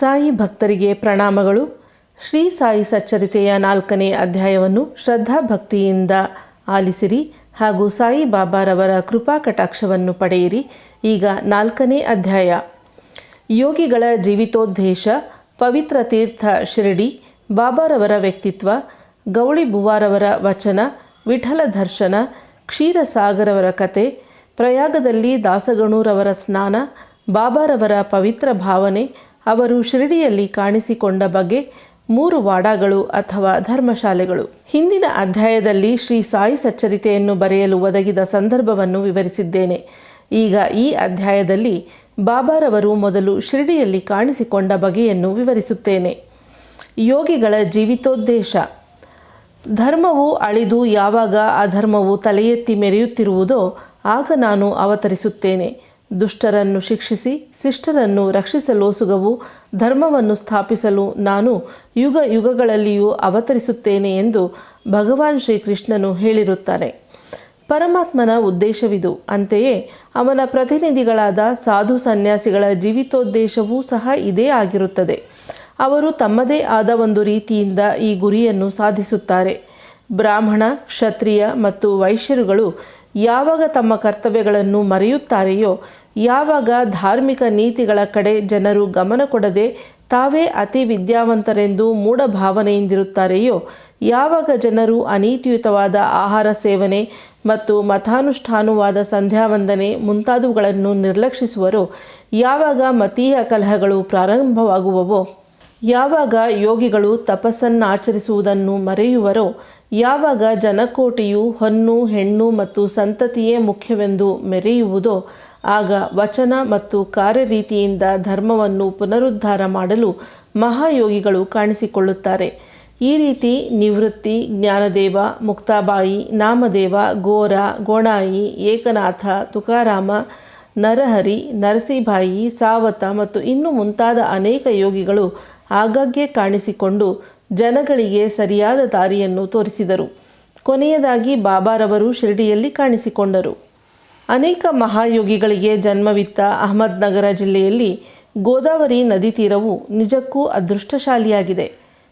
ಸಾಯಿ ಭಕ್ತರಿಗೆ ಪ್ರಣಾಮಗಳು. ಶ್ರೀ ಸಾಯಿ ಸಚ್ಚರಿತೆಯ ನಾಲ್ಕನೇ ಅಧ್ಯಾಯವನ್ನು ಶ್ರದ್ಧಾಭಕ್ತಿಯಿಂದ ಆಲಿಸಿರಿ ಹಾಗೂ ಸಾಯಿ ಬಾಬಾರವರ ಕೃಪಾ ಕಟಾಕ್ಷವನ್ನು ಪಡೆಯಿರಿ. ಈಗ ನಾಲ್ಕನೇ ಅಧ್ಯಾಯ. ಯೋಗಿಗಳ ಜೀವಿತೋದ್ದೇಶ, ಪವಿತ್ರ ತೀರ್ಥ ಶಿರಡಿ, ಬಾಬಾರವರ ವ್ಯಕ್ತಿತ್ವ, ಗೌಳಿ ಬುವಾರವರ ವಚನ, ವಿಠಲ ದರ್ಶನ ಕ್ಷೀರಸಾಗರವರ ಕತೆ, ಪ್ರಯಾಗದಲ್ಲಿ ದಾಸಗಣೂರವರ ಸ್ನಾನ, ಬಾಬಾರವರ ಪವಿತ್ರ ಭಾವನೆ ಅವರು ಶಿರಡಿಯಲ್ಲಿ ಕಾಣಿಸಿಕೊಂಡ ಬಗ್ಗೆ ಮೂರು ವಾಡಾಗಳು ಅಥವಾ ಧರ್ಮಶಾಲೆಗಳು. ಹಿಂದಿನ ಅಧ್ಯಾಯದಲ್ಲಿ ಶ್ರೀ ಸಾಯಿ ಸಚ್ಚರಿತೆಯನ್ನು ಬರೆಯಲು ಒದಗಿದ ಸಂದರ್ಭವನ್ನು ವಿವರಿಸಿದ್ದೇನೆ. ಈಗ ಈ ಅಧ್ಯಾಯದಲ್ಲಿ ಬಾಬಾರವರು ಮೊದಲು ಶಿರಡಿಯಲ್ಲಿ ಕಾಣಿಸಿಕೊಂಡ ಬಗೆಯನ್ನು ವಿವರಿಸುತ್ತೇನೆ. ಯೋಗಿಗಳ ಜೀವಿತೋದ್ದೇಶ. ಧರ್ಮವು ಅಳಿದು ಯಾವಾಗ ಅಧರ್ಮವು ತಲೆಯೆತ್ತಿ ಮೆರೆಯುತ್ತಿರುವುದೋ ಆಗ ನಾನು ಅವತರಿಸುತ್ತೇನೆ. ದುಷ್ಟರನ್ನು ಶಿಕ್ಷಿಸಿ, ಶಿಷ್ಟರನ್ನು ರಕ್ಷಿಸಲೋಸುಗವು ಧರ್ಮವನ್ನು ಸ್ಥಾಪಿಸಲು ನಾನು ಯುಗ ಯುಗಗಳಲ್ಲಿಯೂ ಅವತರಿಸುತ್ತೇನೆ ಎಂದು ಭಗವಾನ್ ಶ್ರೀಕೃಷ್ಣನು ಹೇಳಿರುತ್ತಾನೆ. ಪರಮಾತ್ಮನ ಉದ್ದೇಶವಿದು. ಅಂತೆಯೇ ಅವನ ಪ್ರತಿನಿಧಿಗಳಾದ ಸಾಧು ಸನ್ಯಾಸಿಗಳ ಜೀವಿತೋದ್ದೇಶವೂ ಸಹ ಇದೇ ಆಗಿರುತ್ತದೆ. ಅವರು ತಮ್ಮದೇ ಆದ ಒಂದು ರೀತಿಯಿಂದ ಈ ಗುರಿಯನ್ನು ಸಾಧಿಸುತ್ತಾರೆ. ಬ್ರಾಹ್ಮಣ, ಕ್ಷತ್ರಿಯ ಮತ್ತು ವೈಶ್ಯರುಗಳು ಯಾವಾಗ ತಮ್ಮ ಕರ್ತವ್ಯಗಳನ್ನು ಮರೆಯುತ್ತಾರೆಯೋ ಯಾವಾಗ ಧಾರ್ಮಿಕ ನೀತಿಗಳ ಕಡೆ ಜನರು ಗಮನ ಕೊಡದೆ ತಾವೇ ಅತಿ ವಿದ್ಯಾವಂತರೆಂದು ಮೂಢಭಾವನೆಯಿಂದಿರುತ್ತಾರೆಯೋ? ಯಾವಾಗ ಜನರು ಅನೀತಿಯುತವಾದ ಆಹಾರ ಸೇವನೆ ಮತ್ತು ಮತಾನುಷ್ಠಾನುವಾದ ಸಂಧ್ಯಾವಂದನೆ ಮುಂತಾದವುಗಳನ್ನು ನಿರ್ಲಕ್ಷಿಸುವರೋ? ಯಾವಾಗ ಮತೀಯ ಕಲಹಗಳು ಪ್ರಾರಂಭವಾಗುವವೋ? ಯಾವಾಗ ಯೋಗಿಗಳು ತಪಸ್ಸನ್ನು ಆಚರಿಸುವುದನ್ನು ಮರೆಯುವರೋ? ಯಾವಾಗ ಜನಕೋಟಿಯು ಹೊನ್ನು, ಹೆಣ್ಣು ಮತ್ತು ಸಂತತಿಯೇ ಮುಖ್ಯವೆಂದು ಮೆರೆಯುವುದೋ? ಆಗ ವಚನ ಮತ್ತು ಕಾರ್ಯರೀತಿಯಿಂದ ಧರ್ಮವನ್ನು ಪುನರುದ್ಧಾರ ಮಾಡಲು ಮಹಾಯೋಗಿಗಳು ಕಾಣಿಸಿಕೊಳ್ಳುತ್ತಾರೆ. ಈ ರೀತಿ ನಿವೃತ್ತಿ, ಜ್ಞಾನದೇವ, ಮುಕ್ತಾಬಾಯಿ, ನಾಮದೇವ ಗೋರ ಗೋಣಾಯಿ, ಏಕನಾಥ, ತುಕಾರಾಮ, ನರಹರಿ ನರಸಿಭಾಯಿ ಸಾವತ ಮತ್ತು ಇನ್ನು ಮುಂತಾದ ಅನೇಕ ಯೋಗಿಗಳು ಆಗಾಗ್ಗೆ ಕಾಣಿಸಿಕೊಂಡು ಜನಗಳಿಗೆ ಸರಿಯಾದ ದಾರಿಯನ್ನು ತೋರಿಸಿದರು. ಕೊನೆಯದಾಗಿ ಬಾಬಾರವರು ಶಿರಡಿಯಲ್ಲಿ ಕಾಣಿಸಿಕೊಂಡರು. ಅನೇಕ ಮಹಾಯೋಗಿಗಳಿಗೆ ಜನ್ಮವಿತ್ತ ಅಹಮದ್ನಗರ ಜಿಲ್ಲೆಯಲ್ಲಿ ಗೋದಾವರಿ ನದಿ ತೀರವು ನಿಜಕ್ಕೂ ಅದೃಷ್ಟಶಾಲಿಯಾಗಿದೆ.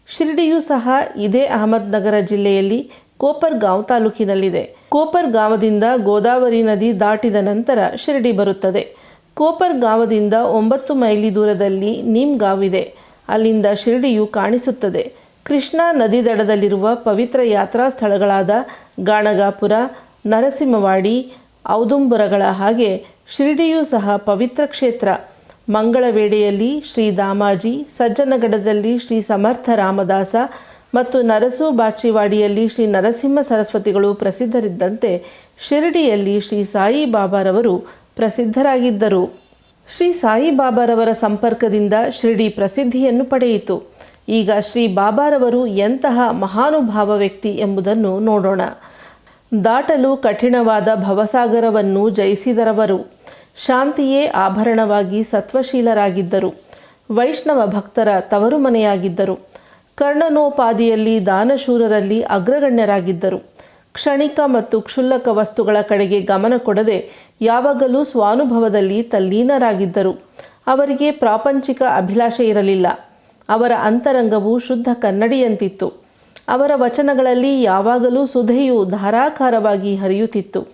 ಶಿರಡಿಯೂ ಸಹ ಇದೇ ಅಹಮದ್ನಗರ ಜಿಲ್ಲೆಯಲ್ಲಿ ಕೋಪರ್ಗಾಂವ್ ತಾಲೂಕಿನಲ್ಲಿದೆ. ಕೋಪರ್ಗಾಂವದಿಂದ ಗೋದಾವರಿ ನದಿ ದಾಟಿದ ನಂತರ ಶಿರಡಿ ಬರುತ್ತದೆ. ಕೋಪರ್ಗಾಂವದಿಂದ ಒಂಬತ್ತು ಮೈಲಿ ದೂರದಲ್ಲಿ ನೀಮ್ಗಾಂವ್ ಇದೆ. ಅಲ್ಲಿಂದ ಶಿರಡಿಯು ಕಾಣಿಸುತ್ತದೆ. ಕೃಷ್ಣಾ ನದಿ ದಡದಲ್ಲಿರುವ ಪವಿತ್ರ ಯಾತ್ರಾ ಸ್ಥಳಗಳಾದ ಗಾಣಗಾಪುರ, ನರಸಿಂಹವಾಡಿ ಔದುಂಬುರಗಳ ಹಾಗೆ ಶಿರಡಿಯೂ ಸಹ ಪವಿತ್ರ ಕ್ಷೇತ್ರ. ಮಂಗಳವೇಡೆಯಲ್ಲಿ ಶ್ರೀ ದಾಮಾಜಿ, ಸಜ್ಜನಗಡದಲ್ಲಿ ಶ್ರೀ ಸಮರ್ಥ ರಾಮದಾಸ ಮತ್ತು ನರಸು ಬಾಚಿವಾಡಿಯಲ್ಲಿ ಶ್ರೀ ನರಸಿಂಹ ಸರಸ್ವತಿಗಳು ಪ್ರಸಿದ್ಧರಿದ್ದಂತೆ ಶಿರಡಿಯಲ್ಲಿ ಶ್ರೀ ಸಾಯಿ ಬಾಬಾರವರು ಪ್ರಸಿದ್ಧರಾಗಿದ್ದರು. ಶ್ರೀ ಸಾಯಿ ಬಾಬಾರವರ ಸಂಪರ್ಕದಿಂದ ಶಿರಡಿ ಪ್ರಸಿದ್ಧಿಯನ್ನು ಪಡೆಯಿತು. ಈಗ ಶ್ರೀ ಬಾಬಾರವರು ಎಂತಹ ಮಹಾನುಭಾವ ವ್ಯಕ್ತಿ ಎಂಬುದನ್ನು ನೋಡೋಣ. ದಾಟಲು ಕಠಿಣವಾದ ಭವಸಾಗರವನ್ನು ಜಯಿಸಿದರವರು. ಶಾಂತಿಯೇ ಆಭರಣವಾಗಿ ಸತ್ವಶೀಲರಾಗಿದ್ದರು. ವೈಷ್ಣವ ಭಕ್ತರ ತವರು ಮನೆಯಾಗಿದ್ದರು ಕರ್ಣನೋಪಾದಿಯಲ್ಲಿ ದಾನಶೂರರಲ್ಲಿ ಅಗ್ರಗಣ್ಯರಾಗಿದ್ದರು. ಕ್ಷಣಿಕ ಮತ್ತು ಕ್ಷುಲ್ಲಕ ವಸ್ತುಗಳ ಕಡೆಗೆ ಗಮನ ಕೊಡದೆ ಯಾವಾಗಲೂ ಸ್ವಾನುಭವದಲ್ಲಿ ತಲ್ಲೀನರಾಗಿದ್ದರು. ಅವರಿಗೆ ಪ್ರಾಪಂಚಿಕ ಅಭಿಲಾಷೆ ಇರಲಿಲ್ಲ. ಅವರ ಅಂತರಂಗವು ಶುದ್ಧ ಕನ್ನಡಿಯಂತಿತ್ತು. ಅವರ ವಚನಗಳಲ್ಲಿ ಯಾವಾಗಲೂ ಸುಧೆಯು ಧಾರಾಕಾರವಾಗಿ ಹರಿಯುತ್ತಿತ್ತು.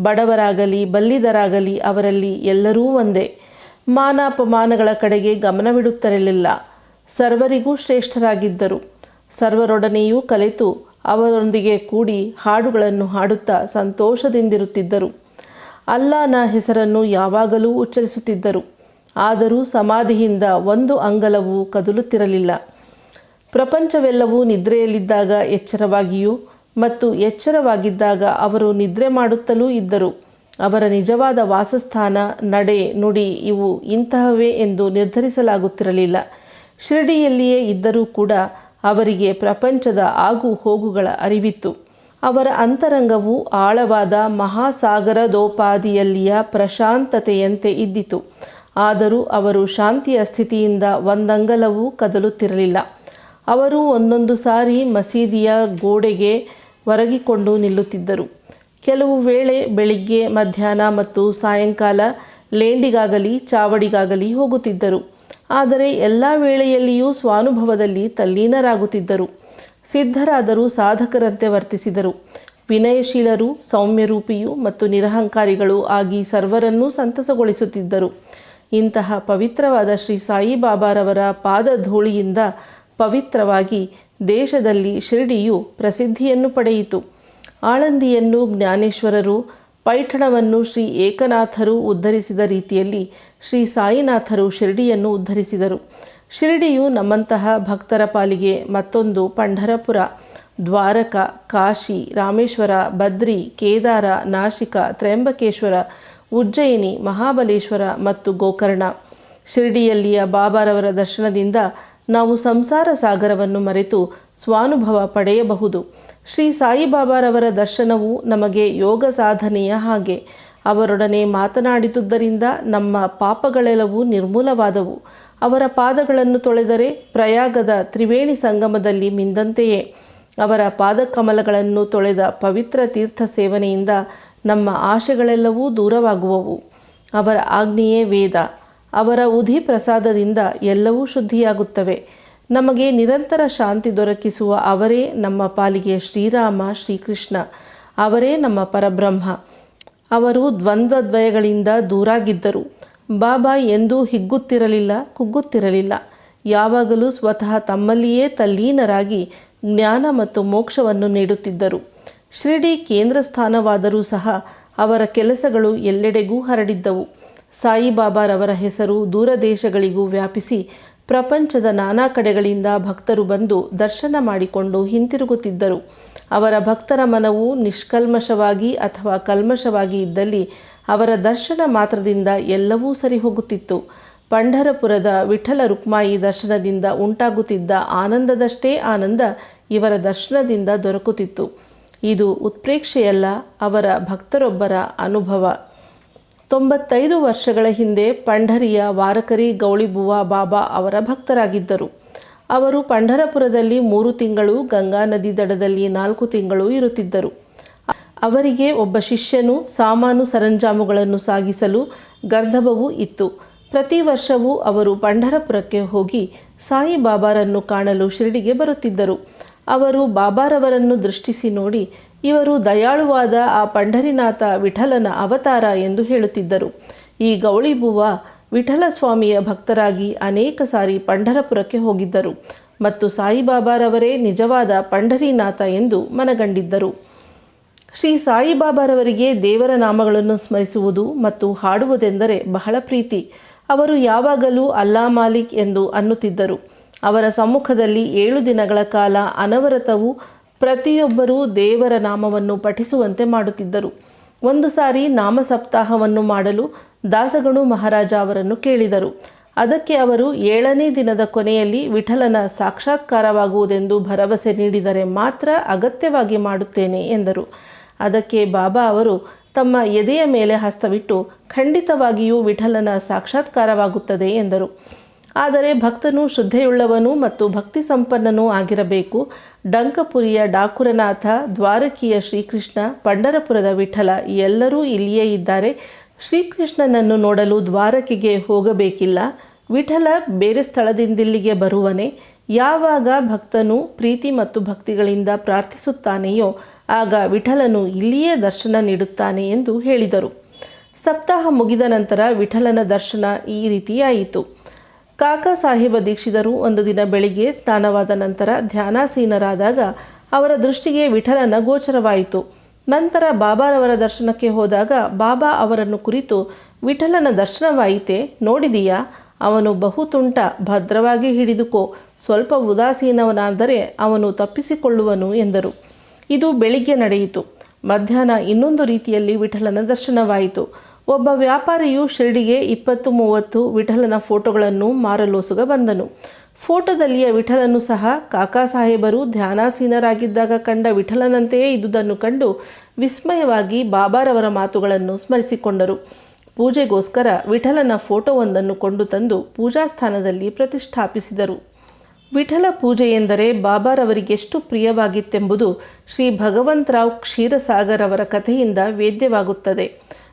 ಬಡವರಾಗಲಿ, ಬಲ್ಲಿದರಾಗಲಿ ಅವರಲ್ಲಿ ಎಲ್ಲರೂ ಒಂದೇ. ಮಾನಾಪಮಾನಗಳ ಕಡೆಗೆ ಗಮನವಿಡುತ್ತಿರಲಿಲ್ಲ ಸರ್ವರಿಗೂ ಶ್ರೇಷ್ಠರಾಗಿದ್ದರು. ಸರ್ವರೊಡನೆಯೂ ಕಲಿತು ಅವರೊಂದಿಗೆ ಕೂಡಿ ಹಾಡುಗಳನ್ನು ಹಾಡುತ್ತಾ ಸಂತೋಷದಿಂದಿರುತ್ತಿದ್ದರು. ಅಲ್ಲಾನ ಹೆಸರನ್ನು ಯಾವಾಗಲೂ ಉಚ್ಚರಿಸುತ್ತಿದ್ದರು. ಆದರೂ ಸಮಾಧಿಯಿಂದ ಒಂದು ಅಂಗಲವೂ ಕದಲುತ್ತಿರಲಿಲ್ಲ. ಪ್ರಪಂಚವೆಲ್ಲವೂ ನಿದ್ರೆಯಲ್ಲಿದ್ದಾಗ ಎಚ್ಚರವಾಗಿಯೂ ಮತ್ತು ಎಚ್ಚರವಾಗಿದ್ದಾಗ ಅವರು ನಿದ್ರೆ ಮಾಡುತ್ತಲೂ ಇದ್ದರು. ಅವರ ನಿಜವಾದ ವಾಸಸ್ಥಾನ, ನಡೆ, ನುಡಿ ಇವು ಇಂತಹವೇ ಎಂದು ನಿರ್ಧರಿಸಲಾಗುತ್ತಿರಲಿಲ್ಲ. ಶಿರಡಿಯಲ್ಲಿಯೇ ಇದ್ದರೂ ಕೂಡ ಅವರಿಗೆ ಪ್ರಪಂಚದ ಆಗು ಹೋಗುಗಳ ಅರಿವಿತ್ತು. ಅವರ ಅಂತರಂಗವು ಆಳವಾದ ಮಹಾಸಾಗರದೋಪಾದಿಯಲ್ಲಿಯ ಪ್ರಶಾಂತತೆಯಂತೆ ಇದ್ದಿತು. ಆದರೂ ಅವರು ಶಾಂತಿಯ ಸ್ಥಿತಿಯಿಂದ ಒಂದಂಗಲವೂ ಕದಲುತ್ತಿರಲಿಲ್ಲ. ಅವರು ಒಂದೊಂದು ಸಾರಿ ಮಸೀದಿಯ ಗೋಡೆಗೆ ಒರಗಿಕೊಂಡು ನಿಲ್ಲುತ್ತಿದ್ದರು. ಕೆಲವು ವೇಳೆ ಬೆಳಿಗ್ಗೆ, ಮಧ್ಯಾಹ್ನ ಮತ್ತು ಸಾಯಂಕಾಲ ಲೇಂಡಿಗಾಗಲಿ, ಚಾವಡಿಗಾಗಲಿ ಹೋಗುತ್ತಿದ್ದರು. ಆದರೆ ಎಲ್ಲ ವೇಳೆಯಲ್ಲಿಯೂ ಸ್ವಾನುಭವದಲ್ಲಿ ತಲ್ಲೀನರಾಗುತ್ತಿದ್ದರು. ಸಿದ್ಧರಾದರೂ ಸಾಧಕರಂತೆ ವರ್ತಿಸಿದರು. ವಿನಯಶೀಲರು, ಸೌಮ್ಯರೂಪಿಯು ಮತ್ತು ನಿರಹಂಕಾರಿಗಳು ಆಗಿ ಸರ್ವರನ್ನೂ ಸಂತಸಗೊಳಿಸುತ್ತಿದ್ದರು. ಇಂತಹ ಪವಿತ್ರವಾದ ಶ್ರೀ ಸಾಯಿಬಾಬಾರವರ ಪಾದಧೂಳಿಯಿಂದ ಪವಿತ್ರವಾಗಿ ದೇಶದಲ್ಲಿ ಶಿರಡಿಯು ಪ್ರಸಿದ್ಧಿಯನ್ನು ಪಡೆಯಿತು. ಆಳಂದಿಯನ್ನು ಜ್ಞಾನೇಶ್ವರರು, ಪೈಠಣವನ್ನು ಶ್ರೀ ಏಕನಾಥರು ಉದ್ಧರಿಸಿದ ರೀತಿಯಲ್ಲಿ ಶ್ರೀ ಸಾಯಿನಾಥರು ಶಿರಡಿಯನ್ನು ಉದ್ಧರಿಸಿದರು. ಶಿರಡಿಯು ನಮ್ಮಂತಹ ಭಕ್ತರ ಪಾಲಿಗೆ ಮತ್ತೊಂದು ಪಂಢರಪುರ, ದ್ವಾರಕ, ಕಾಶಿ, ರಾಮೇಶ್ವರ ಬದ್ರಿ ಕೇದಾರ, ನಾಶಿಕ, ತ್ರಯಂಬಕೇಶ್ವರ, ಉಜ್ಜಯಿನಿ, ಮಹಾಬಲೇಶ್ವರ ಮತ್ತು ಗೋಕರ್ಣ. ಶಿರಡಿಯಲ್ಲಿಯ ಬಾಬಾರವರ ದರ್ಶನದಿಂದ ನಾವು ಸಂಸಾರ ಸಾಗರವನ್ನು ಮರೆತು ಸ್ವಾನುಭವ ಪಡೆಯಬಹುದು. ಶ್ರೀ ಸಾಯಿಬಾಬಾರವರ ದರ್ಶನವು ನಮಗೆ ಯೋಗ ಸಾಧನೆಯ ಹಾಗೆ. ಅವರೊಡನೆ ಮಾತನಾಡಿದುದರಿಂದ ನಮ್ಮ ಪಾಪಗಳೆಲ್ಲವೂ ನಿರ್ಮೂಲವಾದವು. ಅವರ ಪಾದಗಳನ್ನು ತೊಳೆದರೆ ಪ್ರಯಾಗದ ತ್ರಿವೇಣಿ ಸಂಗಮದಲ್ಲಿ ಮಿಂದಂತೆಯೇ. ಅವರ ಪಾದಕಮಲಗಳನ್ನು ತೊಳೆದ ಪವಿತ್ರ ತೀರ್ಥ ಸೇವನೆಯಿಂದ ನಮ್ಮ ಆಶೆಗಳೆಲ್ಲವೂ ದೂರವಾಗುವವು. ಅವರ ಆಜ್ಞೆಯೇ ವೇದ. ಅವರ ಉಧಿ ಪ್ರಸಾದದಿಂದ ಎಲ್ಲವೂ ಶುದ್ಧಿಯಾಗುತ್ತವೆ. ನಮಗೆ ನಿರಂತರ ಶಾಂತಿ ದೊರಕಿಸುವ ಅವರೇ ನಮ್ಮ ಪಾಲಿಗೆ ಶ್ರೀರಾಮ, ಶ್ರೀಕೃಷ್ಣ. ಅವರೇ ನಮ್ಮ ಪರಬ್ರಹ್ಮ. ಅವರು ದ್ವಂದ್ವದ್ವಯಗಳಿಂದ ದೂರಾಗಿದ್ದರು. ಬಾಬಾ ಎಂದೂ ಹಿಗ್ಗುತ್ತಿರಲಿಲ್ಲ, ಕುಗ್ಗುತ್ತಿರಲಿಲ್ಲ. ಯಾವಾಗಲೂ ಸ್ವತಃ ತಮ್ಮಲ್ಲಿಯೇ ತಲ್ಲೀನರಾಗಿ ಜ್ಞಾನ ಮತ್ತು ಮೋಕ್ಷವನ್ನು ನೀಡುತ್ತಿದ್ದರು. ಶಿರಡಿ ಕೇಂದ್ರ ಸ್ಥಾನವಾದರೂ ಸಹ ಅವರ ಕೆಲಸಗಳು ಎಲ್ಲೆಡೆಗೂ ಹರಡಿದ್ದವು. ಸಾಯಿಬಾಬಾರವರ ಹೆಸರು ದೂರ ದೇಶಗಳಿಗೂ ವ್ಯಾಪಿಸಿ ಪ್ರಪಂಚದ ನಾನಾ ಕಡೆಗಳಿಂದ ಭಕ್ತರು ಬಂದು ದರ್ಶನ ಮಾಡಿಕೊಂಡು ಹಿಂತಿರುಗುತ್ತಿದ್ದರು. ಅವರ ಭಕ್ತರ ಮನವು ನಿಷ್ಕಲ್ಮಶವಾಗಿ ಅಥವಾ ಕಲ್ಮಶವಾಗಿ ಇದ್ದಲ್ಲಿ ಅವರ ದರ್ಶನ ಮಾತ್ರದಿಂದ ಎಲ್ಲವೂ ಸರಿ ಹೋಗುತ್ತಿತ್ತು ಪಂಢರಪುರದ ವಿಠಲ ರುಕ್ಮಾಯಿ ದರ್ಶನದಿಂದ ಉಂಟಾಗುತ್ತಿದ್ದ ಆನಂದದಷ್ಟೇ ಆನಂದ ಇವರ ದರ್ಶನದಿಂದ ದೊರಕುತ್ತಿತ್ತು. ಇದು ಉತ್ಪ್ರೇಕ್ಷೆಯಲ್ಲ ಅವರ ಭಕ್ತರೊಬ್ಬರ ಅನುಭವ. ತೊಂಬತ್ತೈದು ವರ್ಷಗಳ ಹಿಂದೆ ಪಂಢರಿಯ ವಾರಕರಿ ಗೌಳಿಬುವ ಬಾಬಾ ಅವರ ಭಕ್ತರಾಗಿದ್ದರು. ಅವರು ಪಂಢರಪುರದಲ್ಲಿ ಮೂರು ತಿಂಗಳು, ಗಂಗಾ ನದಿ ದಡದಲ್ಲಿ ನಾಲ್ಕು ತಿಂಗಳು ಇರುತ್ತಿದ್ದರು. ಅವರಿಗೆ ಒಬ್ಬ ಶಿಷ್ಯನು ಸಾಮಾನು ಸರಂಜಾಮುಗಳನ್ನು ಸಾಗಿಸಲು ಗರ್ಧಬವು ಇತ್ತು. ಪ್ರತಿ ವರ್ಷವೂ ಅವರು ಪಂಢರಪುರಕ್ಕೆ ಹೋಗಿ ಸಾಯಿಬಾಬಾರನ್ನು ಕಾಣಲು ಶಿರಡಿಗೆ ಬರುತ್ತಿದ್ದರು. ಅವರು ಬಾಬಾರವರನ್ನು ದೃಷ್ಟಿಸಿ ನೋಡಿ ಇವರು ದಯಾಳುವಾದ ಆ ಪಂಢರಿನಾಥ ವಿಠಲನ ಅವತಾರ ಎಂದು ಹೇಳುತ್ತಿದ್ದರು. ಈ ಗೌಳಿಬುವ ವಿಠಲ ಸ್ವಾಮಿಯ ಭಕ್ತರಾಗಿ ಅನೇಕ ಸಾರಿ ಪಂಢರಪುರಕ್ಕೆ ಹೋಗಿದ್ದರು ಮತ್ತು ಸಾಯಿಬಾಬಾರವರೇ ನಿಜವಾದ ಪಂಢರಿನಾಥ ಎಂದು ಮನಗಂಡಿದ್ದರು. ಶ್ರೀ ಸಾಯಿಬಾಬಾರವರಿಗೆ ದೇವರ ನಾಮಗಳನ್ನು ಸ್ಮರಿಸುವುದು ಮತ್ತು ಹಾಡುವುದೆಂದರೆ ಬಹಳ ಪ್ರೀತಿ. ಅವರು ಯಾವಾಗಲೂ ಅಲ್ಲಾ ಮಾಲಿಕ್ ಎಂದು ಅನ್ನುತ್ತಿದ್ದರು. ಅವರ ಸಮ್ಮುಖದಲ್ಲಿ ಏಳು ದಿನಗಳ ಕಾಲ ಅನವರತವು ಪ್ರತಿಯೊಬ್ಬರೂ ದೇವರ ನಾಮವನ್ನು ಪಠಿಸುವಂತೆ ಮಾಡುತ್ತಿದ್ದರು. ಒಂದು ಸಾರಿ ನಾಮ ಸಪ್ತಾಹವನ್ನು ಮಾಡಲು ದಾಸಗಣು ಮಹಾರಾಜ ಅವರನ್ನು ಕೇಳಿದರು. ಅದಕ್ಕೆ ಅವರು ಏಳನೇ ದಿನದ ಕೊನೆಯಲ್ಲಿ ವಿಠಲನ ಸಾಕ್ಷಾತ್ಕಾರವಾಗುವುದೆಂದು ಭರವಸೆ ನೀಡಿದರೆ ಮಾತ್ರ ಅಗತ್ಯವಾಗಿ ಮಾಡುತ್ತೇನೆ ಎಂದರು. ಅದಕ್ಕೆ ಬಾಬಾ ಅವರು ತಮ್ಮ ಎದೆಯ ಮೇಲೆ ಹಸ್ತವಿಟ್ಟು ಖಂಡಿತವಾಗಿಯೂ ವಿಠಲನ ಸಾಕ್ಷಾತ್ಕಾರವಾಗುತ್ತದೆ ಎಂದರು. ಆದರೆ ಭಕ್ತನು ಶ್ರದ್ಧೆಯುಳ್ಳವನು ಮತ್ತು ಭಕ್ತಿ ಸಂಪನ್ನನೂ ಆಗಿರಬೇಕು. ಡಂಕಪುರಿಯ ಡಾಕುರನಾಥ, ದ್ವಾರಕಿಯ ಶ್ರೀಕೃಷ್ಣ, ಪಂಡರಪುರದ ವಿಠಲ ಎಲ್ಲರೂ ಇಲ್ಲಿಯೇ ಇದ್ದಾರೆ. ಶ್ರೀಕೃಷ್ಣನನ್ನು ನೋಡಲು ದ್ವಾರಕಿಗೆ ಹೋಗಬೇಕಿಲ್ಲ. ವಿಠಲ ಬೇರೆ ಸ್ಥಳದಿಂದಿಲ್ಲಿಗೆ ಬರುವನೆ. ಯಾವಾಗ ಭಕ್ತನು ಪ್ರೀತಿ ಮತ್ತು ಭಕ್ತಿಗಳಿಂದ ಪ್ರಾರ್ಥಿಸುತ್ತಾನೆಯೋ ಆಗ ವಿಠಲನು ಇಲ್ಲಿಯೇ ದರ್ಶನ ನೀಡುತ್ತಾನೆ ಎಂದು ಹೇಳಿದರು. ಸಪ್ತಾಹ ಮುಗಿದ ನಂತರ ವಿಠಲನ ದರ್ಶನ ಈ ರೀತಿಯಾಯಿತು. ಕಾಕಾ ಸಾಹೇಬ ದೀಕ್ಷಿತರು ಒಂದು ದಿನ ಬೆಳಿಗ್ಗೆ ಸ್ನಾನವಾದ ನಂತರ ಧ್ಯಾನಾಸೀನರಾದಾಗ ಅವರ ದೃಷ್ಟಿಗೆ ವಿಠಲನ ಗೋಚರವಾಯಿತು. ನಂತರ ಬಾಬಾರವರ ದರ್ಶನಕ್ಕೆ ಹೋದಾಗ ಬಾಬಾ ಅವರನ್ನು ಕುರಿತು, ವಿಠಲನ ದರ್ಶನವಾಯಿತೆ, ನೋಡಿದೀಯಾ? ಅವನು ಬಹುತುಂಟ ಭದ್ರವಾಗಿ ಹಿಡಿದುಕೋ, ಸ್ವಲ್ಪ ಉದಾಸೀನವನಾದರೆ ಅವನು ತಪ್ಪಿಸಿಕೊಳ್ಳುವನು ಎಂದರು. ಇದು ಬೆಳಿಗ್ಗೆ ನಡೆಯಿತು. ಮಧ್ಯಾಹ್ನ ಇನ್ನೊಂದು ರೀತಿಯಲ್ಲಿ ವಿಠಲನ ದರ್ಶನವಾಯಿತು. ಒಬ್ಬ ವ್ಯಾಪಾರಿಯು ಶಿರಡಿಗೆ ಇಪ್ಪತ್ತು ಮೂವತ್ತು ವಿಠಲನ ಫೋಟೋಗಳನ್ನು ಮಾರಲೋಸುಗ ಬಂದನು. ಫೋಟೋದಲ್ಲಿಯ ವಿಠಲನು ಸಹ ಕಾಕಾ ಸಾಹೇಬರು ಧ್ಯಾನಾಸೀನರಾಗಿದ್ದಾಗ ಕಂಡ ವಿಠಲನಂತೆಯೇ ಇದುದನ್ನು ಕಂಡು ವಿಸ್ಮಯವಾಗಿ ಬಾಬಾರವರ ಮಾತುಗಳನ್ನು ಸ್ಮರಿಸಿಕೊಂಡರು. ಪೂಜೆಗೋಸ್ಕರ ವಿಠಲನ ಫೋಟೋವೊಂದನ್ನು ಕೊಂಡು ತಂದು ಪೂಜಾ ಸ್ಥಾನದಲ್ಲಿ ಪ್ರತಿಷ್ಠಾಪಿಸಿದರು. ವಿಠಲ ಪೂಜೆ ಎಂದರೆ ಬಾಬಾರವರಿಗೆಷ್ಟು ಪ್ರಿಯವಾಗಿತ್ತೆಂಬುದು ಶ್ರೀ ಭಗವಂತರಾವ್ ಕ್ಷೀರಸಾಗರ್ ಅವರ ಕಥೆಯಿಂದ ವೇದ್ಯವಾಗುತ್ತದೆ.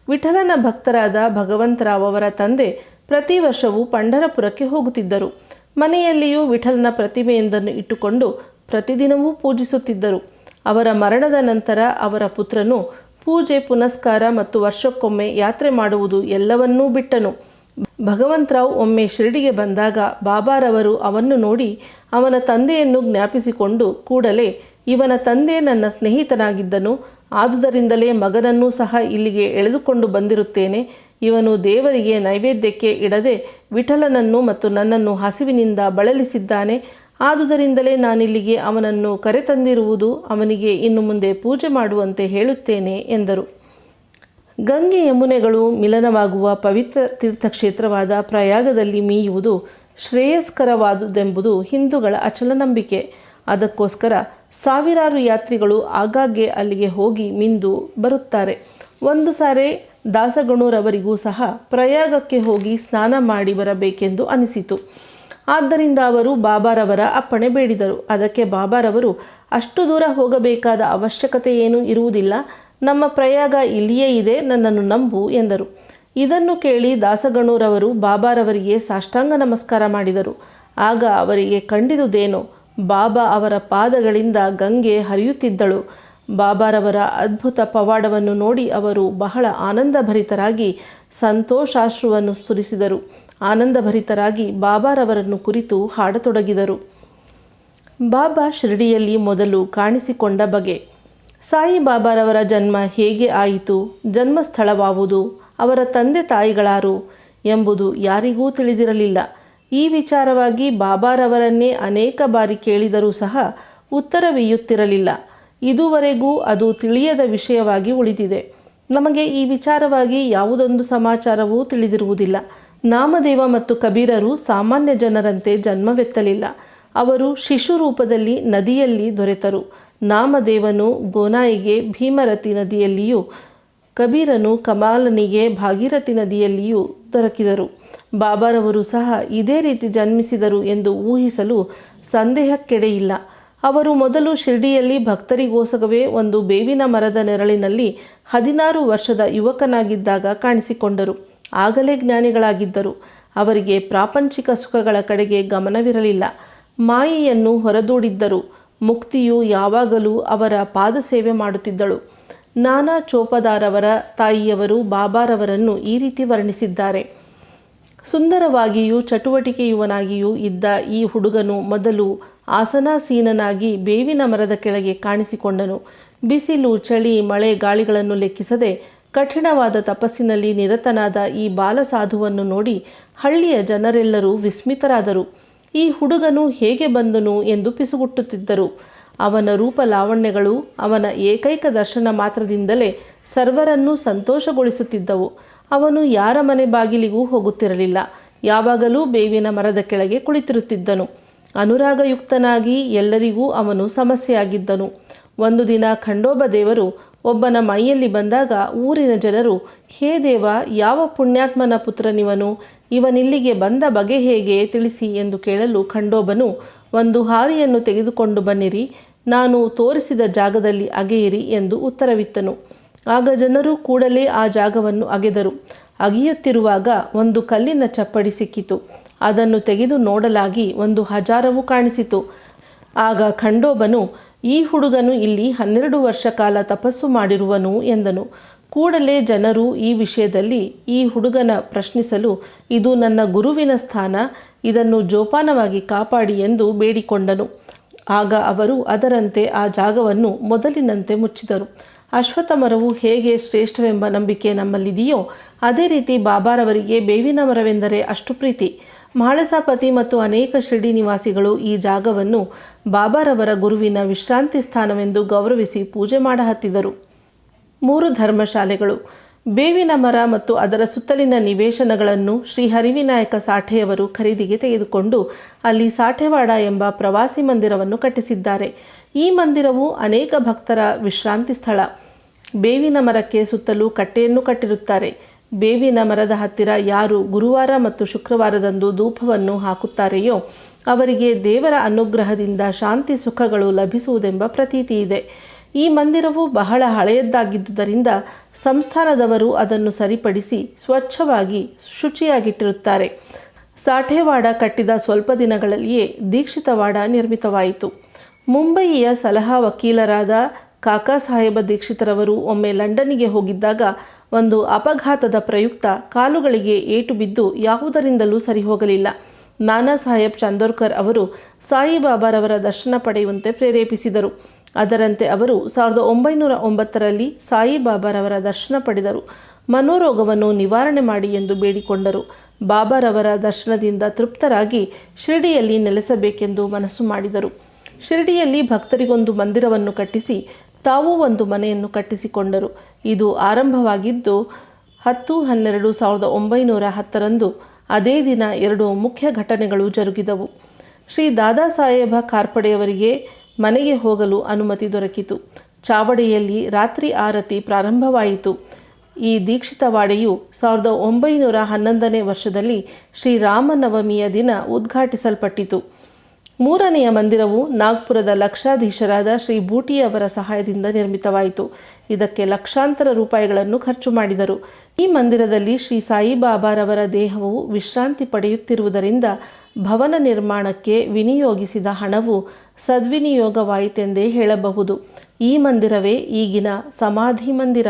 ವಿಠಲನ ಭಕ್ತರಾದ ಭಗವಂತರಾವ್ ಅವರ ತಂದೆ ಪ್ರತಿ ವರ್ಷವೂ ಪಂಢರಪುರಕ್ಕೆ ಹೋಗುತ್ತಿದ್ದರು. ಮನೆಯಲ್ಲಿಯೂ ವಿಠಲನ ಪ್ರತಿಮೆಯೊಂದನ್ನು ಇಟ್ಟುಕೊಂಡು ಪ್ರತಿದಿನವೂ ಪೂಜಿಸುತ್ತಿದ್ದರು. ಅವರ ಮರಣದ ನಂತರ ಅವರ ಪುತ್ರನು ಪೂಜೆ, ಪುನಸ್ಕಾರ ಮತ್ತು ವರ್ಷಕ್ಕೊಮ್ಮೆ ಯಾತ್ರೆ ಮಾಡುವುದು ಎಲ್ಲವನ್ನೂ ಬಿಟ್ಟನು. ಭಗವಂತರಾವ್ ಒಮ್ಮೆ ಶಿರಡಿಗೆ ಬಂದಾಗ ಬಾಬಾರವರು ಅವನ್ನು ನೋಡಿ ಅವನ ತಂದೆಯನ್ನು ಜ್ಞಾಪಿಸಿಕೊಂಡು ಕೂಡಲೇ ಇವನ ತಂದೆ ನನ್ನ ಸ್ನೇಹಿತನಾಗಿದ್ದನು, ಆದುದರಿಂದಲೇ ಮಗನನ್ನೂ ಸಹ ಇಲ್ಲಿಗೆ ಎಳೆದುಕೊಂಡು ಬಂದಿರುತ್ತೇನೆ. ಇವನು ದೇವರಿಗೆ ನೈವೇದ್ಯಕ್ಕೆ ಇಡದೆ ವಿಠಲನನ್ನು ಮತ್ತು ನನ್ನನ್ನು ಹಸಿವಿನಿಂದ ಬಳಲಿಸಿದ್ದಾನೆ. ಆದುದರಿಂದಲೇ ನಾನಿಲ್ಲಿಗೆ ಅವನನ್ನು ಕರೆತಂದಿರುವುದು ಅವನಿಗೆ ಇನ್ನು ಮುಂದೆ ಪೂಜೆ ಮಾಡುವಂತೆ ಹೇಳುತ್ತೇನೆ, ಎಂದರು. ಗಂಗೆ ಯಮುನೆಗಳು ಮಿಲನವಾಗುವ ಪವಿತ್ರ ತೀರ್ಥಕ್ಷೇತ್ರವಾದ ಪ್ರಯಾಗದಲ್ಲಿ ಮೀಯುವುದು ಶ್ರೇಯಸ್ಕರವಾದುದೆಂಬುದು ಹಿಂದೂಗಳ ಅಚಲ ನಂಬಿಕೆ ಅದಕ್ಕೋಸ್ಕರ ಸಾವಿರಾರು ಯಾತ್ರಿಗಳು ಆಗಾಗ್ಗೆ ಅಲ್ಲಿಗೆ ಹೋಗಿ ಮಿಂದು ಬರುತ್ತಾರೆ. ಒಂದು ಸಾರಿ ದಾಸಗಣೂರವರಿಗೂ ಸಹ ಪ್ರಯಾಗಕ್ಕೆ ಹೋಗಿ ಸ್ನಾನ ಮಾಡಿ ಬರಬೇಕೆಂದು ಅನಿಸಿತು. ಆದ್ದರಿಂದ ಅವರು ಬಾಬಾರವರ ಅಪ್ಪಣೆ ಬೇಡಿದರು. ಅದಕ್ಕೆ ಬಾಬಾರವರು, ಅಷ್ಟು ದೂರ ಹೋಗಬೇಕಾದ ಅವಶ್ಯಕತೆ ಏನೂ ಇರುವುದಿಲ್ಲ. ನಮ್ಮ ಪ್ರಯಾಗ ಇಲ್ಲಿಯೇ ಇದೆ, ನನ್ನನ್ನು ನಂಬು ಎಂದರು. ಇದನ್ನು ಕೇಳಿ ದಾಸಗಣೂರವರು ಬಾಬಾರವರಿಗೆ ಸಾಷ್ಟಾಂಗ ನಮಸ್ಕಾರ ಮಾಡಿದರು. ಆಗ ಅವರಿಗೆ ಕಂಡಿದುದೇನೋ ಬಾಬಾ ಅವರ ಪಾದಗಳಿಂದ ಗಂಗೆ ಹರಿಯುತ್ತಿದ್ದಳು. ಬಾಬಾರವರ ಅದ್ಭುತ ಪವಾಡವನ್ನು ನೋಡಿ ಅವರು ಬಹಳ ಆನಂದಭರಿತರಾಗಿ ಸಂತೋಷಾಶ್ರುವನ್ನು ಸುರಿಸಿದರು. ಆನಂದಭರಿತರಾಗಿ ಬಾಬಾರವರನ್ನು ಕುರಿತು ಹಾಡತೊಡಗಿದರು. ಬಾಬಾ ಶಿರಡಿಯಲ್ಲಿ ಮೊದಲು ಕಾಣಿಸಿಕೊಂಡ ಬಗೆ. ಸಾಯಿ ಬಾಬಾರವರ ಜನ್ಮ ಹೇಗೆ ಆಯಿತು, ಜನ್ಮಸ್ಥಳವಾವುದು, ಅವರ ತಂದೆ ತಾಯಿಗಳಾರು ಎಂಬುದು ಯಾರಿಗೂ ತಿಳಿದಿರಲಿಲ್ಲ. ಈ ವಿಚಾರವಾಗಿ ಬಾಬಾರವರನ್ನೇ ಅನೇಕ ಬಾರಿ ಕೇಳಿದರೂ ಸಹ ಉತ್ತರವೀಯುತ್ತಿರಲಿಲ್ಲ ಇದುವರೆಗೂ ಅದು ತಿಳಿಯದ ವಿಷಯವಾಗಿ ಉಳಿದಿದೆ. ನಮಗೆ ಈ ವಿಚಾರವಾಗಿ ಯಾವುದೊಂದು ಸಮಾಚಾರವೂ ತಿಳಿದಿರುವುದಿಲ್ಲ. ನಾಮದೇವ ಮತ್ತು ಕಬೀರರು ಸಾಮಾನ್ಯ ಜನರಂತೆ ಜನ್ಮವೆತ್ತಲಿಲ್ಲ ಅವರು ಶಿಶು ರೂಪದಲ್ಲಿ ನದಿಯಲ್ಲಿ ದೊರೆತರು. ನಾಮದೇವನು ಗೋನಾಯಿಗೆ, ಭೀಮರತಿ ನದಿಯಲ್ಲಿಯೂ, ಕಬೀರನು ಕಮಾಲನಿಗೆ, ಭಾಗೀರಥಿ ನದಿಯಲ್ಲಿಯೂ ದೊರಕಿದರು. ಬಾಬಾರವರು ಸಹ ಇದೇ ರೀತಿ ಜನ್ಮಿಸಿದರು ಎಂದು ಊಹಿಸಲು ಸಂದೇಹಕ್ಕೆಡೆಯಿಲ್ಲ. ಅವರು ಮೊದಲು ಶಿರ್ಡಿಯಲ್ಲಿ ಭಕ್ತರಿಗೋಸಗವೇ ಒಂದು ಬೇವಿನ ಮರದ ನೆರಳಿನಲ್ಲಿ ಹದಿನಾರು ವರ್ಷದ ಯುವಕನಾಗಿದ್ದಾಗ ಕಾಣಿಸಿಕೊಂಡರು. ಆಗಲೇ ಜ್ಞಾನಿಗಳಾಗಿದ್ದರು. ಅವರಿಗೆ ಪ್ರಾಪಂಚಿಕ ಸುಖಗಳ ಕಡೆಗೆ ಗಮನವಿರಲಿಲ್ಲ. ಮಾಯೆಯನ್ನು ಹೊರದೂಡಿದ್ದರು. ಮುಕ್ತಿಯು ಯಾವಾಗಲೂ ಅವರ ಪಾದಸೇವೆ ಮಾಡುತ್ತಿದ್ದಳು. ನಾನಾ ಚೋಪದಾರವರ ತಾಯಿಯವರು ಬಾಬಾರವರನ್ನು ಈ ರೀತಿ ವರ್ಣಿಸಿದ್ದಾರೆ. ಸುಂದರವಾಗಿಯೂ ಚಟುವಟಿಕೆಯುವನಾಗಿಯೂ ಇದ್ದ ಈ ಹುಡುಗನು ಮೊದಲು ಆಸನಾಸೀನನಾಗಿ ಬೇವಿನ ಮರದ ಕೆಳಗೆ ಕಾಣಿಸಿಕೊಂಡನು. ಬಿಸಿಲು, ಚಳಿ, ಮಳೆ ಗಾಳಿಗಳನ್ನು ಲೆಕ್ಕಿಸದೆ ಕಠಿಣವಾದ ತಪಸ್ಸಿನಲ್ಲಿ ನಿರತನಾದ ಈ ಬಾಲಸಾಧುವನ್ನು ನೋಡಿ ಹಳ್ಳಿಯ ಜನರೆಲ್ಲರೂ ವಿಸ್ಮಿತರಾದರು. ಈ ಹುಡುಗನು ಹೇಗೆ ಬಂದನು ಎಂದು ಪಿಸುಗುಟ್ಟುತ್ತಿದ್ದರು. ಅವನ ರೂಪ ಲಾವಣ್ಯಗಳು, ಅವನ ಏಕೈಕ ದರ್ಶನ ಮಾತ್ರದಿಂದಲೇ ಸರ್ವರನ್ನೂ ಸಂತೋಷಗೊಳಿಸುತ್ತಿದ್ದವು. ಅವನು ಯಾರ ಮನೆ ಬಾಗಿಲಿಗೂ ಹೋಗುತ್ತಿರಲಿಲ್ಲ. ಯಾವಾಗಲೂ ಬೇವಿನ ಮರದ ಕೆಳಗೆ ಕುಳಿತಿರುತ್ತಿದ್ದನು. ಅನುರಾಗಯುಕ್ತನಾಗಿ ಎಲ್ಲರಿಗೂ ಅವನು ಸಮಸ್ಯೆಯಾಗಿದ್ದನು. ಒಂದು ದಿನ ಖಂಡೋಬ ದೇವರು ಒಬ್ಬನ ಮೈಯಲ್ಲಿ ಬಂದಾಗ ಊರಿನ ಜನರು, ಹೇ ದೇವ, ಯಾವ ಪುಣ್ಯಾತ್ಮನ ಪುತ್ರನಿವನು? ಇವನಿಲ್ಲಿಗೆ ಬಂದ ಬಗೆ ಹೇಗೆ ತಿಳಿಸಿ? ಎಂದು ಕೇಳಲು ಖಂಡೋಬನು, ಒಂದು ಹಾರಿಯನ್ನು ತೆಗೆದುಕೊಂಡು ಬನ್ನಿರಿ. ನಾನು ತೋರಿಸಿದ ಜಾಗದಲ್ಲಿ ಅಗೆಯಿರಿ ಎಂದು ಉತ್ತರವಿತ್ತನು. ಆಗ ಜನರು ಕೂಡಲೇ ಆ ಜಾಗವನ್ನು ಅಗೆದರು. ಅಗೆಯುತ್ತಿರುವಾಗ ಒಂದು ಕಲ್ಲಿನ ಚಪ್ಪಡಿ ಸಿಕ್ಕಿತು. ಅದನ್ನು ತೆಗೆದು ನೋಡಲಾಗಿ ಒಂದು ಹಜಾರವು ಕಾಣಿಸಿತು. ಆಗ ಖಂಡೋಬನು, ಈ ಹುಡುಗನು ಇಲ್ಲಿ ಹನ್ನೆರಡು ವರ್ಷ ಕಾಲ ತಪಸ್ಸು ಮಾಡಿರುವನು ಎಂದನು. ಕೂಡಲೇ ಜನರು ಈ ವಿಷಯದಲ್ಲಿ ಈ ಹುಡುಗನ ಪ್ರಶ್ನಿಸಲು, ಇದು ನನ್ನ ಗುರುವಿನ ಸ್ಥಾನ, ಇದನ್ನು ಜೋಪಾನವಾಗಿ ಕಾಪಾಡಿ ಎಂದು ಬೇಡಿಕೊಂಡನು. ಆಗ ಅವರು ಅದರಂತೆ ಆ ಜಾಗವನ್ನು ಮೊದಲಿನಂತೆ ಮುಚ್ಚಿದರು. ಅಶ್ವತ್ಥ ಮರವು ಹೇಗೆ ಶ್ರೇಷ್ಠವೆಂಬ ನಂಬಿಕೆ ನಮ್ಮಲ್ಲಿದೆಯೋ, ಅದೇ ರೀತಿ ಬಾಬಾರವರಿಗೆ ಬೇವಿನ ಮರವೆಂದರೆ ಅಷ್ಟು ಪ್ರೀತಿ. ಮಹಳಸಾಪತಿ ಮತ್ತು ಅನೇಕ ಶಿರ್ಡಿ ನಿವಾಸಿಗಳು ಈ ಜಾಗವನ್ನು ಬಾಬಾರವರ ಗುರುವಿನ ವಿಶ್ರಾಂತಿ ಸ್ಥಾನವೆಂದು ಗೌರವಿಸಿ ಪೂಜೆ ಮಾಡಹತ್ತಿದರು. ಮೂರು ಧರ್ಮಶಾಲೆಗಳು. ಬೇವಿನ ಮರ ಮತ್ತು ಅದರ ಸುತ್ತಲಿನ ನಿವೇಶನಗಳನ್ನು ಶ್ರೀ ಹರಿವಿನಾಯಕ ಸಾಠೆಯವರು ಖರೀದಿಗೆ ತೆಗೆದುಕೊಂಡು ಅಲ್ಲಿ ಸಾಠೆವಾಡ ಎಂಬ ಪ್ರವಾಸಿ ಮಂದಿರವನ್ನು ಕಟ್ಟಿಸಿದ್ದಾರೆ. ಈ ಮಂದಿರವು ಅನೇಕ ಭಕ್ತರ ವಿಶ್ರಾಂತಿ ಸ್ಥಳ. ಬೇವಿನ ಮರಕ್ಕೆ ಸುತ್ತಲೂ ಕಟ್ಟೆಯನ್ನು ಕಟ್ಟಿರುತ್ತಾರೆ. ಬೇವಿನ ಮರದ ಹತ್ತಿರ ಯಾರು ಗುರುವಾರ ಮತ್ತು ಶುಕ್ರವಾರದಂದು ಧೂಪವನ್ನು ಹಾಕುತ್ತಾರೆಯೋ ಅವರಿಗೆ ದೇವರ ಅನುಗ್ರಹದಿಂದ ಶಾಂತಿ ಸುಖಗಳು ಲಭಿಸುವುದೆಂಬ ಪ್ರತೀತಿ ಇದೆ. ಈ ಮಂದಿರವು ಬಹಳ ಹಳೆಯದ್ದಾಗಿದ್ದುದರಿಂದ ಸಂಸ್ಥಾನದವರು ಅದನ್ನು ಸರಿಪಡಿಸಿ ಸ್ವಚ್ಛವಾಗಿ ಶುಚಿಯಾಗಿಟ್ಟಿರುತ್ತಾರೆ. ಸಾಠೇವಾಡ ಕಟ್ಟಿದ ಸ್ವಲ್ಪ ದಿನಗಳಲ್ಲಿಯೇ ದೀಕ್ಷಿತವಾಡ ನಿರ್ಮಿತವಾಯಿತು. ಮುಂಬಯಿಯ ಸಲಹಾ ವಕೀಲರಾದ ಕಾಕಾ ಸಾಹೇಬ ದೀಕ್ಷಿತರವರು ಒಮ್ಮೆ ಲಂಡನ್ನಿಗೆ ಹೋಗಿದ್ದಾಗ ಒಂದು ಅಪಘಾತದ ಪ್ರಯುಕ್ತ ಕಾಲುಗಳಿಗೆ ಏಟು ಬಿದ್ದು ಯಾವುದರಿಂದಲೂ ಸರಿ ಹೋಗಲಿಲ್ಲ. ನಾನಾ ಸಾಹೇಬ್ ಚಂದೋರ್ಕರ್ ಅವರು ಸಾಯಿಬಾಬಾರವರ ದರ್ಶನ ಪಡೆಯುವಂತೆ ಪ್ರೇರೇಪಿಸಿದರು. ಅದರಂತೆ ಅವರು ಸಾವಿರದ ಒಂಬೈನೂರ ಒಂಬತ್ತರಲ್ಲಿ ಸಾಯಿಬಾಬಾರವರ ದರ್ಶನ ಪಡೆದರು. ಮನೋರೋಗವನ್ನು ನಿವಾರಣೆ ಮಾಡಿ ಎಂದು ಬೇಡಿಕೊಂಡರು. ಬಾಬಾರವರ ದರ್ಶನದಿಂದ ತೃಪ್ತರಾಗಿ ಶಿರಡಿಯಲ್ಲಿ ನೆಲೆಸಬೇಕೆಂದು ಮನಸ್ಸು ಮಾಡಿದರು. ಶಿರಡಿಯಲ್ಲಿ ಭಕ್ತರಿಗೊಂದು ಮಂದಿರವನ್ನು ಕಟ್ಟಿಸಿ ತಾವೂ ಒಂದು ಮನೆಯನ್ನು ಕಟ್ಟಿಸಿಕೊಂಡರು. ಇದು ಆರಂಭವಾಗಿದ್ದು ಹತ್ತು ಹನ್ನೆರಡು ಸಾವಿರದ ಒಂಬೈನೂರ ಹತ್ತರಂದು ಅದೇ ದಿನ ಎರಡು ಮುಖ್ಯ ಘಟನೆಗಳು ಜರುಗಿದವು. ಶ್ರೀ ದಾದಾ ಸಾಹೇಬ ಕಾರ್ಪಡೆಯವರಿಗೆ ಮನೆಗೆ ಹೋಗಲು ಅನುಮತಿ ದೊರಕಿತು. ಚಾವಡಿಯಲ್ಲಿ ರಾತ್ರಿ ಆರತಿ ಪ್ರಾರಂಭವಾಯಿತು. ಈ ದೀಕ್ಷಿತವಾಡೆಯು ಸಾವಿರದ ಒಂಬೈನೂರ ಹನ್ನೊಂದನೇ ವರ್ಷದಲ್ಲಿ ಶ್ರೀರಾಮನವಮಿಯ ದಿನ ಉದ್ಘಾಟಿಸಲ್ಪಟ್ಟಿತು. ಮೂರನೆಯ ಮಂದಿರವು ನಾಗ್ಪುರದ ಲಕ್ಷಾಧೀಶರಾದ ಶ್ರೀ ಬೂಟಿ ಅವರ ಸಹಾಯದಿಂದ ನಿರ್ಮಿತವಾಯಿತು. ಇದಕ್ಕೆ ಲಕ್ಷಾಂತರ ರೂಪಾಯಿಗಳನ್ನು ಖರ್ಚು ಮಾಡಿದರು. ಈ ಮಂದಿರದಲ್ಲಿ ಶ್ರೀ ಸಾಯಿಬಾಬಾರವರ ದೇಹವು ವಿಶ್ರಾಂತಿ ಪಡೆಯುತ್ತಿರುವುದರಿಂದ ಭವನ ನಿರ್ಮಾಣಕ್ಕೆ ವಿನಿಯೋಗಿಸಿದ ಹಣವು ಸದ್ವಿನಿಯೋಗವಾಯಿತೆಂದೇ ಹೇಳಬಹುದು. ಈ ಮಂದಿರವೇ ಈಗಿನ ಸಮಾಧಿ ಮಂದಿರ.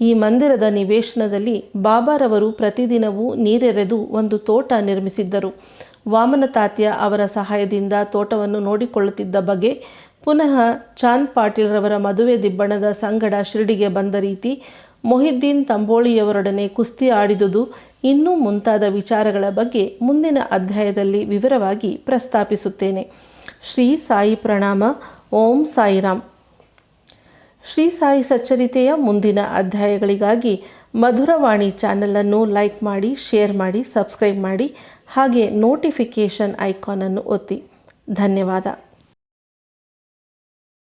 ಈ ಮಂದಿರದ ನಿವೇಶನದಲ್ಲಿ ಬಾಬಾರವರು ಪ್ರತಿದಿನವೂ ನೀರೆರೆದು ಒಂದು ತೋಟ ನಿರ್ಮಿಸಿದ್ದರು. ವಾಮನ ತಾತ್ಯ ಅವರ ಸಹಾಯದಿಂದ ತೋಟವನ್ನು ನೋಡಿಕೊಳ್ಳುತ್ತಿದ್ದ ಬಗೆ ಪುನಃ ಚಾಂದ್ ಪಾಟೀಲ್ರವರ ಮದುವೆ ದಿಬ್ಬಣದ ಸಂಗಡ ಶಿರಡಿಗೆ ಬಂದ ರೀತಿ ಮೊಹಿದ್ದೀನ್ ತಂಬೋಳಿಯವರೊಡನೆ ಕುಸ್ತಿ ಆಡಿದುದು ಇನ್ನೂ ಮುಂತಾದ ವಿಚಾರಗಳ ಬಗ್ಗೆ ಮುಂದಿನ ಅಧ್ಯಾಯದಲ್ಲಿ ವಿವರವಾಗಿ ಪ್ರಸ್ತಾಪಿಸುತ್ತೇನೆ. ಶ್ರೀ ಸಾಯಿ ಪ್ರಣಾಮ, ಓಂ ಸಾಯಿರಾಮ್. ಶ್ರೀ ಸಾಯಿ ಸಚ್ಚರಿತೆಯ ಮುಂದಿನ ಅಧ್ಯಾಯಗಳಿಗಾಗಿ ಮಧುರವಾಣಿ ಚಾನಲನ್ನು ಲೈಕ್ ಮಾಡಿ ಶೇರ್ ಮಾಡಿ ಸಬ್ಸ್ಕ್ರೈಬ್ ಮಾಡಿ ಹಾಗೆ ನೋಟಿಫಿಕೇಷನ್ ಐಕಾನನ್ನು ಒತ್ತಿ. ಧನ್ಯವಾದ.